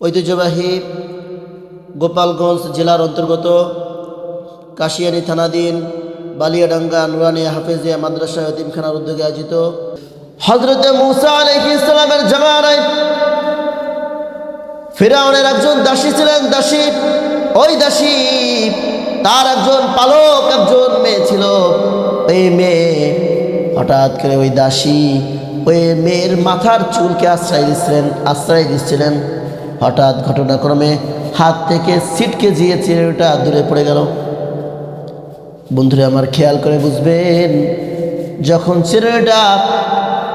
ঐতিহ্যবাহী গোপালগঞ্জ জেলার অন্তর্গত কাশিয়ানি থানাধীন বালিয়াডাঙ্গা নুরানিয়া হাফেজিয়া মাদ্রাসা এতিমখানার উদ্যোগে আয়োজিত হজরতে মুসা আলাইহিস ইসলামের জামানায় ফেরাউনের একজন দাসী ছিলেন, দাসী, ওই দাসী, তার একজন পালক, একজন মেয়ে ছিল। ওই মেয়ে হঠাৎ করে ওই দাসী ওই মেয়ের মাথার চুলকে আশ্রয় দিচ্ছিলেন আশ্রয় দিচ্ছিলেন। হঠাৎ ঘটনাক্রমে হাত থেকে সিটকে জিয়ে চিরটা দূরে পড়ে গেল। বন্ধুরা, আমার খেয়াল করে বুঝবেন, যখন চিরটা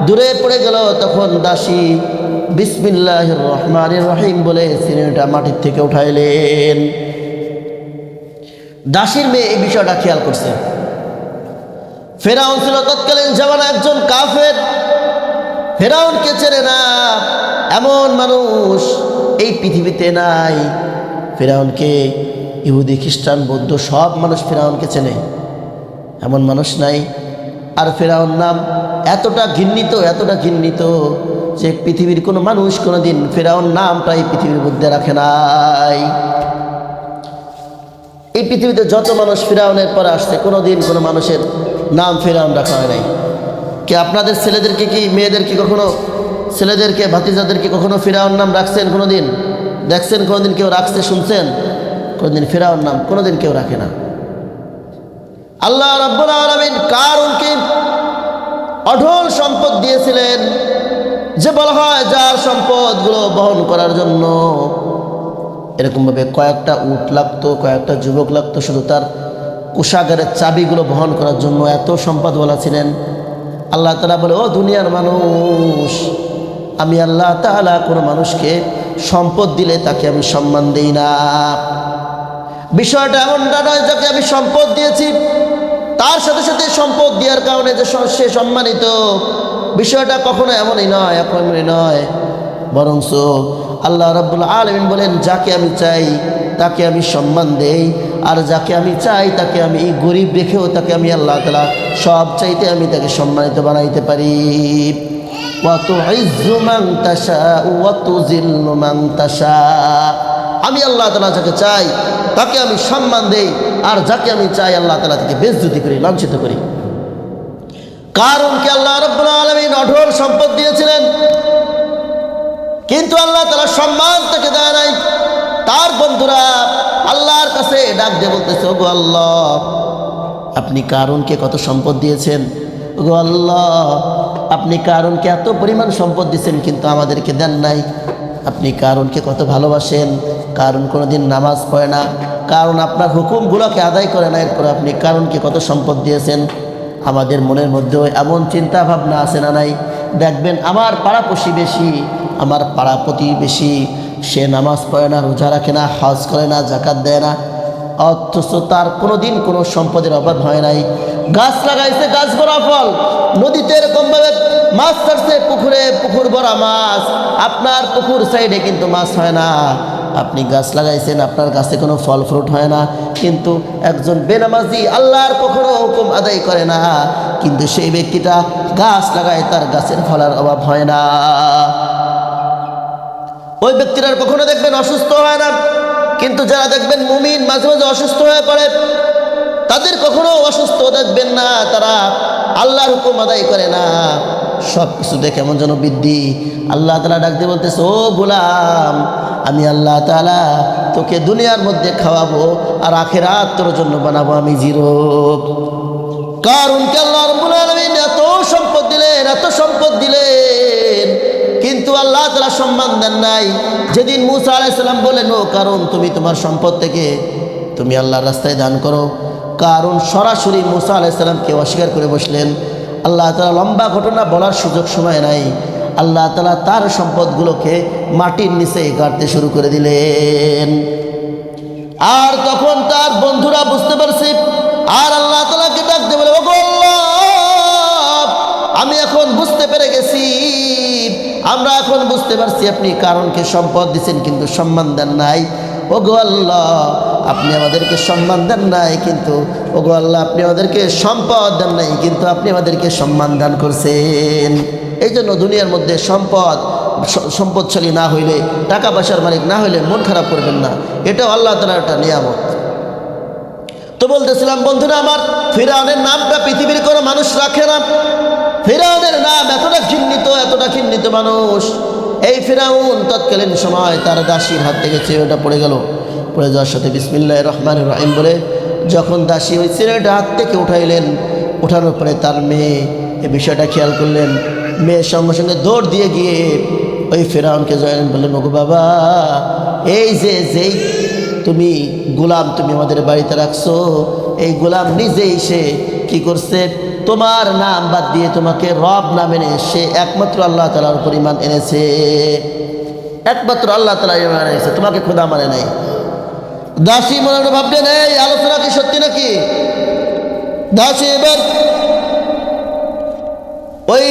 দূরে পড়ে গেল, তখন দাসী বিসমিল্লাহ রহমান রহিম বলে সিনেটা মাটির থেকে উঠাইলেন। দাসীর মেয়ে এই বিষয়টা খেয়াল করছে। ফেরাউন ছিল তৎকালীন জামানা একজন কাফের। ফেরাউনকে চেনে না, এমন মানুষ এই পৃথিবীতে নাই। ফেরাউনকে, ইহুদি, খ্রিস্টান, বৌদ্ধ সব মানুষ ফেরাউনকে চেনে। এমন মানুষ নাই। আর ফেরাউন নাম এতটা ঘৃণিত এতটা ঘৃণিত যে পৃথিবীর কোনো মানুষ কোনো দিন ফেরাউন নামটাই পৃথিবীর মধ্যে রাখে নাই। এই পৃথিবীতে যত মানুষ ফেরাউনের পরে আসছে কোনো দিন কোনো মানুষের নাম ফেরাউন রাখা হয় নাই। কি আপনাদের ছেলেদেরকে কি, মেয়েদেরকে কখনো ছেলেদেরকে, ভাতিজাদেরকে কখনো ফেরাউন নাম রাখছেন কোনো দিন দেখছেন কোনো দিন কেউ রাখছে, শুনছেন? কোনো দিন ফেরাউন নাম কোনো দিন কেউ রাখে না। আল্লাহ রব্বুল আলমিন কারণকে অঢল সম্পদ দিয়েছিলেন, যে বলা হয় যার সম্পদগুলো বহন করার জন্য। এরকমভাবে কয়েকটা উট লাগতো, কয়েকটা যুবক লাগতো, শুধু তার কোষাগারের চাবিগুলো বহন করার জন্য এত সম্পদওয়ালা ছিলেন। আল্লাহ তালা বলে, ও দুনিয়ার মানুষ আমি আল্লাহ তালা কোনো মানুষকে সম্পদ দিলে তাকে আমি সম্মান দিই না। বিষয়টা এমনটা নয় যাকে আমি সম্পদ দিয়েছি, তার সাথে সাথে সম্পদ দেওয়ার কারণে যে সে সম্মানিত। বিষয়টা কখনো এমনই নয় এমনই নয়। বরঞ্চ আল্লাহ রাব্বুল আলমিন বলেন, যাকে আমি চাই তাকে আমি সম্মান দেই, আর যাকে আমি চাই তাকে আমি গরিব রেখেও তাকে আমি আল্লাহ তালা সব চাইতে আমি তাকে সম্মানিত বানাইতে পারি। আমি আল্লাহ তালা যাকে চাই, তাকে আমি সম্মান দেই, আর যাকে আমি চাই আল্লাহ তালা তাকে বেজ্জুতি করি, লাঞ্ছিত করি। কারণ কি আল্লাহ রব্বুল আলমী অঢল সম্পদ দিয়েছিলেন? কিন্তু আল্লাহ তালা সম্মান তাকে দেয় নাই। তার বন্ধুরা আল্লাহর কাছে ডাক দিয়ে বলতেছে আল্লাহ, আপনি কারণকে কত সম্পদ দিয়েছেন? আল্লাহ, আপনি কারণকে এত পরিমাণ সম্পদ দিয়েছেন কিন্তু আমাদেরকে দেন নাই। আপনি কারণকে কত ভালোবাসেন, কারণ কোনো দিন নামাজ পড়ে না, কারণ আপনার হুকুমগুলোকে আদায় করে না, এরপর আপনি কারণকে কত সম্পদ দিয়েছেন। আমাদের মনের মধ্যেও এমন চিন্তা ভাবনা আছে না নাই? দেখবেন আমার পাড়া প্রতিবেশী, আমার পাড়া প্রতিবেশী, সে নামাজ পড়ে না, রোজা রাখে না, হজ করে না জাকাত দেয় না। অথচ তার কোনো দিন কোনো সম্পদের অভাব হয় নাই। গাছ লাগাইছে, গাছ ভরা ফল। নদীতে এরকমভাবে মাছ ছাড়ছে পুকুরে পুকুর ভরা মাছ। আপনার পুকুর সাইডে কিন্তু মাছ হয় না। আপনি গাছ লাগাইছেন, আপনার গাছে কোনো ফল ফ্রুট হয় না। কিন্তু একজন বেনামাজি আল্লাহর কখনো হুকুম আদায় করে না। কিন্তু সেই ব্যক্তিটা গাছ লাগায়, তার গাছের ফলার অভাব হয় না। ওই ব্যক্তিরা কখনো দেখবেন অসুস্থ হয় না। কিন্তু যারা দেখবেন মুমিন মাঝে মাঝে অসুস্থ হয়ে পড়ে, তাদের কখনো অসুস্থ দেখবেন না, তারা আল্লাহর হুকুম আদায় করে না। সব কিছুতে কেমন যেন বৃদ্ধি। আল্লাহ তালা ডাকতে বলতেছে, ও গোলাম, আমি আল্লাহ তালা তোকে দুনিয়ার মধ্যে খাওয়াবো আর আখেরাত তোর জন্য বানাবো আমি জিরো। কারণ কে আল্লাহ রব্বুল আলামিন এত সম্পদ দিলেন, এত সম্পদ দিলেন। কিন্তু আল্লাহ তালা সম্মান দেন নাই। যেদিন মুসা আলাইসাল্লাম বলেন ও কারণ তুমি তোমার সম্পদ থেকে তুমি আল্লাহর রাস্তায় দান করো। কারণ সরাসরি মুসা আলাইসাল্লামকে অস্বীকার করে বসলেন। আল্লাহ তালা লম্বা ঘটনা বলার সুযোগ সময় নাই। আল্লাহ তালা তার সম্পদগুলোকে মাটির নিচে কাটতে শুরু করে দিলেন। আর তখন তার বন্ধুরা বুঝতে পারছে আর আল্লাহ তালাকে ডাকতে বলে "ওগো আল্লাহ, আমি এখন বুঝতে পেরে গেছি। আমরা এখন বুঝতে পারছি আপনি কারণকে সম্পদ দিচ্ছেন কিন্তু সম্মান দেন নাই। ওগো আল্লাহ, আপনি আমাদেরকে সম্মান দেন নাই, কিন্তু ওগো আল্লাহ, আপনি আমাদেরকে সম্পদ দেন নাই, কিন্তু আপনি আমাদেরকে সম্মান দান করছেন। এই জন্য দুনিয়ার মধ্যে সম্পদ সম্পদশালী না হইলে, টাকা পয়সার মালিক না হইলে মন খারাপ করবেন না। এটাও আল্লাহ তালার একটা নিয়ামত। তো বলতেছিলাম, বন্ধুরা আমার ফিরাউনের নামটা পৃথিবীর কোনো মানুষ রাখে না। ফিরাউনের নাম এতটা ঘিন্নিত এতটা ঘিন্নিত মানুষ। এই ফেরাউন তৎকালীন সময় তার দাসীর হাত থেকে চেয়েটা পড়ে গেল। পড়ে যাওয়ার সাথে বিসমিল্লাহ রহমান রহিম বলে যখন দাসী ওই ছেলেটা হাত থেকে উঠাইলেন, উঠানোর পরে তার মেয়ে এই বিষয়টা খেয়াল করলেন। মেয়ের সঙ্গে সঙ্গে দৌড় দিয়ে গিয়ে ওই ফেরাউনকে জয়েন বললেন, ওগো বাবা, এই যে, যেই তুমি গোলাম তুমি আমাদের বাড়িতে রাখছো, এই গোলাম নিজেই সে কি করছে? তোমার নাম বাদ দিয়ে তোমাকে রব নাম এনে সে একমাত্র আল্লাহ তালার উপর ইমান এনেছে। একমাত্র আল্লাহ তালা এনেছে। তোমাকে খোদা মানে নাই। দাসী মনে ভাবলেন এই, আলোচনা কি সত্যি নাকি? দাসী, এবার ওই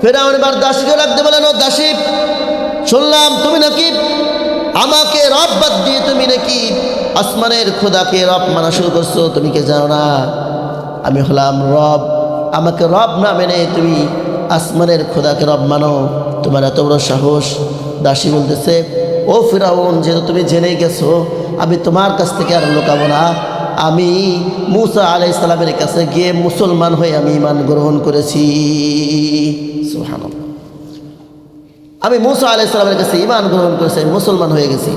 ফেরাউন এবার দাসীকে রাখতে বলেন ও দাসী, শুনলাম তুমি নাকি আমাকে রব বাদ দিয়ে তুমি নাকি আসমানের খোদাকে রব মানা শুরু করছ, তুমি কে জানো না? আমি হলাম রব। আমাকে রব না মেনে তুমি আসমানের খোদাকে রব মানো। তোমার এত বড় সাহস। দাসী বলতেছে, ও ফিরাউন, যেহেতু তুমি জেনে গেছো, আমি তোমার কাছ থেকে আর লোকাবো না। আমি মুসা আলাই ইসলামের কাছে গিয়ে মুসলমান হয়ে আমি ইমান গ্রহণ করেছি। আমি মুসা আলাই ইসলামের কাছে ইমান গ্রহণ করেছি মুসলমান হয়ে গেছি।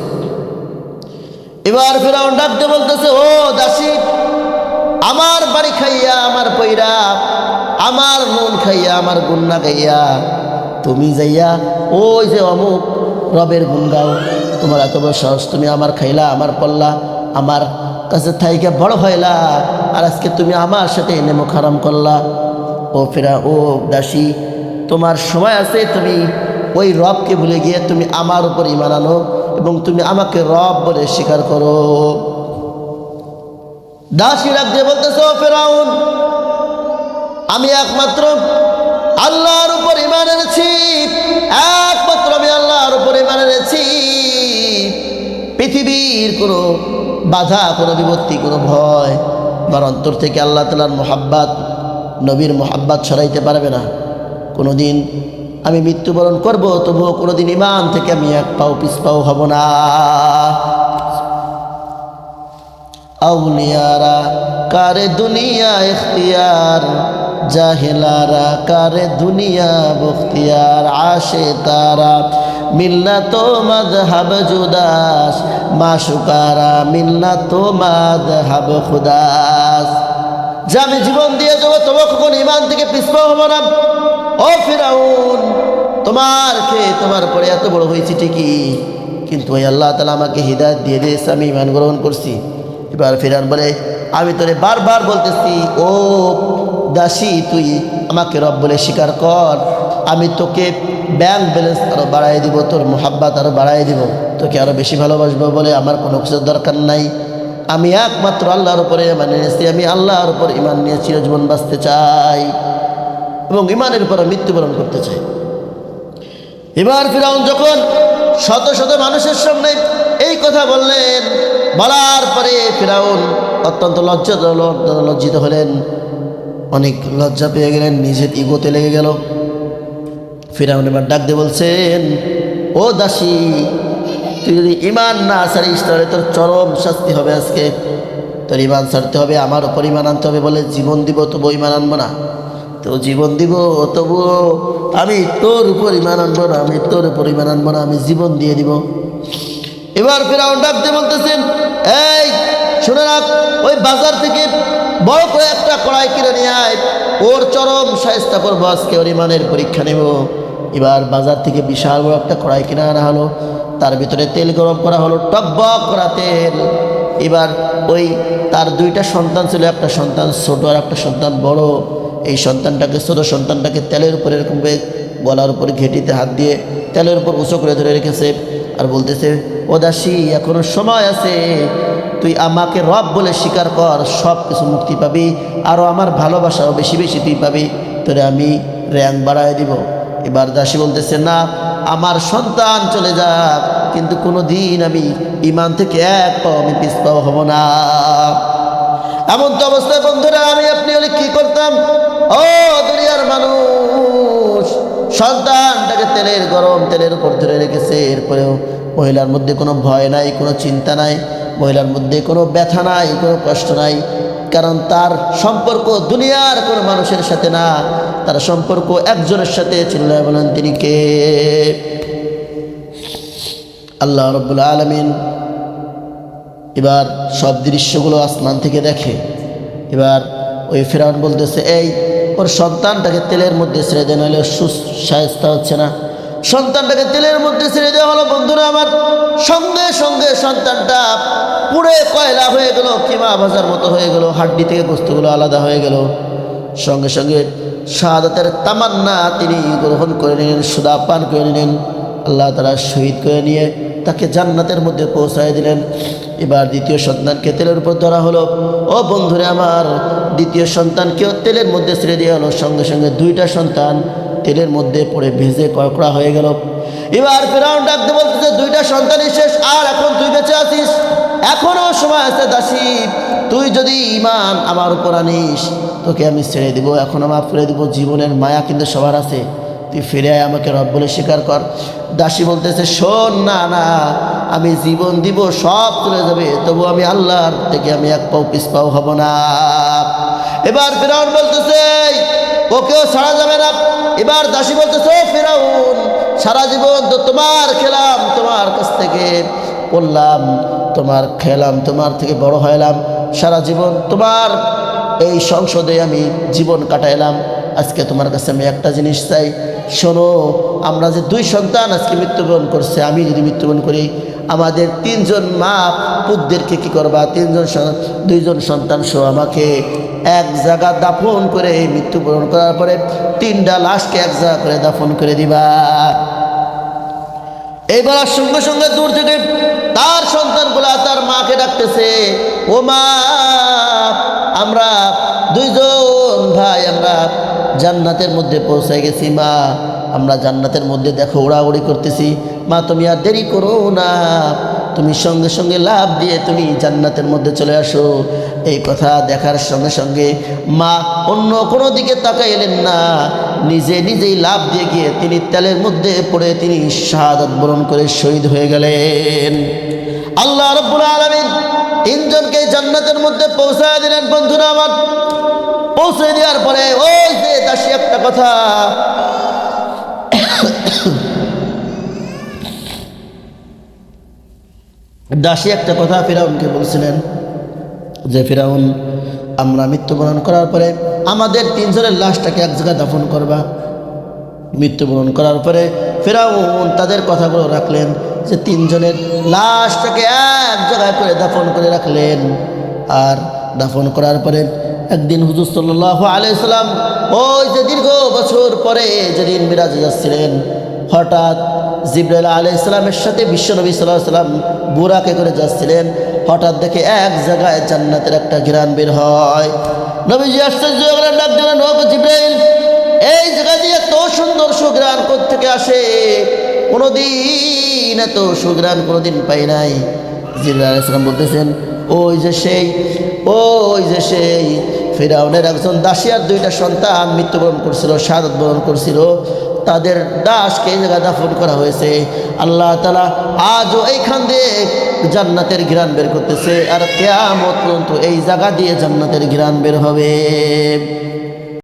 এবার ফেরাউন ডাকতে বলতেছে, ও দাসী আমার বাড়ি খাইয়া আমার পৈরা আমার নুন খাইয়া, আমার গুন্না খাইয়া, তুমি যাইয়া, ওই যে অমুক রবের গুণ গাও তোমার এত বড় সাহস তুমি আমার খাইলা, আমার পল্লা আমার কাছে থাইকে বড় হইলা, আর আজকে তুমি আমার সাথে নেমো খারাম করলা। ও ফেরা, ও দাসী, তোমার সময় আছে, তুমি ওই রবকে ভুলে গিয়ে তুমি আমার উপর ইমান আনো এবং তুমি আমাকে রব বলে স্বীকার করো। দাসী ডাক দিয়ে বলতেছ, ফেরাউন? আমি একমাত্র আল্লাহর উপর ইমান এনেছি, একমাত্র আমি আল্লাহর উপর ইমান এনেছি। পৃথিবীর কোনো বাধা, কোনো বিপত্তি, কোনো ভয়, আমার অন্তর থেকে আল্লাহ তালার মোহাব্বাত, নবীর মোহাব্বাত ছড়াইতে পারবে না। কোনো দিন আমি মৃত্যুবরণ করব, তবুও কোনো দিন ইমান থেকে আমি এক পাও পিস পাও হব না। আউলিয়ারা, কারে দুনিয়া ইখতিয়ার? জাহেলারা, কারে দুনিয়া বখতিয়ার আসে তারা মিল্লা তো মাদহাব জুদাস। মাসুকারা মিল্লা তো মাদহাব খুদাস। যে আমি জীবন দিয়ে যাব তবু কখন ইমান থেকে পিছপা হব না? ও ফিরাউন, তোমার খেয়ে তোমার পরে এত বড় হয়েছি ঠিকই। কিন্তু ওই আল্লাহ তালা আমাকে হৃদায়ত দিয়ে দিয়েছে, আমি ইমান গ্রহণ করছি। এবার ফিরান বলে, আমি তোরে বারবার বলতেছি, ও দাসী তুই আমাকে রব বলে স্বীকার কর। আমি তোকে ব্যাংক ব্যালেন্স আরও বাড়াই দিব, তোর মোহাব্বাত আরও বাড়াই দিব। তোকে আরও বেশি ভালোবাসবো বলে আমার কোনো কিছুর দরকার নাই। আমি একমাত্র আল্লাহর উপরে ইমান এনেছি, আমি আল্লাহর উপর ইমান নিয়ে চিরজীবন বাঁচতে চাই এবং ইমানের উপরে মৃত্যুবরণ করতে চাই। এবার ফিরাউন যখন শত শত মানুষের সামনে এই কথা বললেন। বলার পরে ফিরাউন অত্যন্ত লজ্জা লজ্জিত হলেন। অনেক লজ্জা পেয়ে গেলেন, নিজের ইগোতে লেগে গেল। ফিরাউন এবার ডাক দিয়ে বলছেন, ও দাসী, তুই যদি ইমান না ছাড়িস তাহলে তোর চরম শাস্তি হবে আজকে। তোর ইমান ছাড়তে হবে, আমার ওপর ইমান আনতে হবে বলে জীবন দিব তবু ইমান আনব না। তো জীবন দিব, তবুও আমি তোর উপর ইমান আনব না, আমি তোর উপর ইমান আনব না, আমি জীবন দিয়ে দিব। এবার ফেরাউন ডাকতে বলতেছেন, এই, শুনে রাখ, ওই বাজার থেকে বড় করে একটা কড়াই কিনে নিয়ে আয়, ওর চরম সাহেস্তা করব আজকে, ওর ইমানের পরীক্ষা নেব। এবার বাজার থেকে বিশাল বড় একটা কড়াই কিনে আনা হলো, তার ভিতরে তেল গরম করা হলো, টকবক করা তেল। এবার ওই তার দুইটা সন্তান ছিল, একটা সন্তান ছোট আর একটা সন্তান বড়। এই সন্তানটাকে, ছোট সন্তানটাকে তেলের উপরে এরকম করে গলার উপরে ঘেটিতে হাত দিয়ে তেলের উপর উঁচু করে ধরে রেখেছে। আর বলতেছে ও দাসী এখনও সময় আছে। তুই আমাকে রব বলে স্বীকার কর, সব কিছু মুক্তি পাবি আরও আমার ভালোবাসাও বেশি বেশি তুই পাবি। তোরে আমি র্যাঙ্ক বাড়ায় দিব। এবার দাসী বলতেছে, না, আমার সন্তান চলে যাক, কিন্তু কোনো দিন আমি ইমান থেকে এক পাও আমি পিস পাও হব না। এমন তো অবস্থায়, বন্ধুরা, আমি আপনি হলে কি করতাম? ও দুনিয়ার মানুষ। সন্তানটাকে তেলের গরম তেলের উপর ধরে রেখেছে। এরপরেও মহিলার মধ্যে কোনো ভয় নাই, কোনো চিন্তা নাই, মহিলার মধ্যে কোনো ব্যথা নাই, কোনো কষ্ট নাই। কারণ তার সম্পর্ক দুনিয়ার কোনো মানুষের সাথে না, তার সম্পর্ক একজনের সাথে। চিল্লায় বলেন, তিনি কে? আল্লাহ রব্বুল আলমিন এবার সব দৃশ্যগুলো আসমান থেকে দেখে। এবার ওই ফেরাউন বলতেছে, এই ওর সন্তানটাকে তেলের মধ্যে ছেড়ে দেন হলে সুস্বাস্থ্য হচ্ছে না। সন্তানটাকে তেলের মধ্যে ছেড়ে দেওয়া হলো, বন্ধুরা আমার। সঙ্গে সঙ্গে সন্তানটা পুড়ে কয়লা হয়ে গেল, কিমা ভাজার মতো হয়ে গেল, হাড্ডি থেকে বস্তুগুলো আলাদা হয়ে গেল। সঙ্গে সঙ্গে শাহাদাতের তামান্না তিনি গ্রহণ করে নিলেন সুদা পান করে নিলেন। আল্লাহ তারা শহীদ করে নিয়ে তাকে জান্নাতের মধ্যে পৌঁছায় দিলেন। এবার দ্বিতীয় সন্তানকে তেলের উপর ধরা হলো। ও বন্ধুরে আমার, দ্বিতীয় সন্তানকেও তেলের মধ্যে ছেড়ে দেওয়া হলো। সঙ্গে সঙ্গে দুইটা সন্তান তেলের মধ্যে পড়ে ভেজে কড়কড়া হয়ে গেল। এবার ফেরাউন ডাকতে বলতেছে, দুইটা সন্তানই শেষ, আর এখন তুই বেঁচে আছিস? এখনও সময় আছে দাসী। তুই যদি ইমান আমার উপর আনিস, তোকে আমি ছেড়ে দিব, এখন আমার ফিরে দিব। জীবনের মায়া কিন্তু সবার আছে। তুই ফিরে আয়, আমাকে রব বলে স্বীকার কর। দাসী বলতেছে, শোন, না না, আমি জীবন দিব, সব চলে যাবে, তবু আমি আল্লাহর থেকে আমি এক পাও পিস পাও হব না। এবার ফেরাউন বলতেছে ওকেও ছাড়া যাবে না। এবার দাসী বলতেছে ফেরাউন, সারা জীবন তো তোমার খেলাম, তোমার কাছ থেকে পড়লাম, তোমার খেলাম, তোমার থেকে বড় হইলাম, সারা জীবন তোমার এই সংসদে আমি জীবন কাটাইলাম। আজকে তোমার কাছে আমি একটা জিনিস চাই। শোনো, আমরা যে দুই সন্তান আজকে মৃত্যুবরণ করছে, আমি যদি মৃত্যুবরণ করি, আমাদের তিনজন মা পুতদেরকে কী করবা? তিনজন দুইজন সন্তান সহ আমাকে এক জায়গা দাফন করে মৃত্যুবরণ করার পরে তিনটা লাশকে এক জায়গা করে দাফন করে দিবা। এই বলার সঙ্গে সঙ্গে দূর থেকে তার সন্তানগুলা তার মাকে ডাকতেছে, ও মা, আমরা দুইজন ভাই, আমরা জান্নাতের মধ্যে পৌঁছে গেছি, মা। আমরা জান্নাতের মধ্যে দেখো, উড়াউড়ি করতেছি। মা, তুমি আর দেরি করো না। তুমি সঙ্গে সঙ্গে লাভ দিয়ে তুমি জান্নাতের মধ্যে চলে আসো। এই কথা দেখার সঙ্গে সঙ্গে মা অন্য কোনো দিকে তাকাইলেন না। নিজে নিজেই লাভ দিয়ে গিয়ে তিনি তেলের মধ্যে পড়ে তিনি শাহাদত বরণ করে শহীদ হয়ে গেলেন। আল্লাহ রব্বুল আলমিন তিনজনকে জান্নাতের মধ্যে পৌঁছায় দিলেন। বন্ধুরা আমার পৌঁছে দেওয়ার পরে ওই যে দাসী একটা কথা। দাসী একটা কথা ফিরাউনকে বলছিলেন যে, ফিরাউন, আমরা মৃত্যুবরণ করার পরে আমাদের তিনজনের লাশটাকে এক জায়গায় দাফন করবা। মৃত্যুবরণ করার পরে ফেরাউন তাদের কথাগুলো রাখলেন যে, তিনজনের লাশটাকে এক জায়গায় করে দাফন করে রাখলেন। আর দাফন করার পরে একদিন হুজুর সাল্লাহ আলাইসাল্লাম ওই যে দীর্ঘ বছর পরে যেদিন বিরাজে যাচ্ছিলেন, হঠাৎ জিব্রাইল আলাই ইসলামের সাথে বিশ্বনবী সাল্লাহ সাল্লাম বুরাকে করে যাচ্ছিলেন, হঠাৎ দেখে এক জায়গায় জান্নাতের একটা ঘিরান বের হয়। নবীজি আশ্চর্য ডাক দিলেন, ও জিব্রাইল, এই জায়গা দিয়ে এত সুন্দর সুগ্রাণ থেকে আসে? কোনোদিন এত সুগ্রাণ কোনোদিন পাই নাই। জিবরা আলাইসালাম বলতেছেন, ওই যে সেই, ওই যে সেই ফেরাউনের একজন দাসিয়ার দুইটা সন্তান মৃত্যুবরণ করছিল, শাহাদত বরণ করছিল। তাদের দাসকে এই জায়গায় দাফন করা হয়েছে। আল্লাহ তালা আজও এইখান দিয়ে জান্নাতের ঘিরান বের করতেছে। আর কেয়ামত পর্যন্ত এই জায়গা দিয়ে জান্নাতের ঘিরান বের হবে।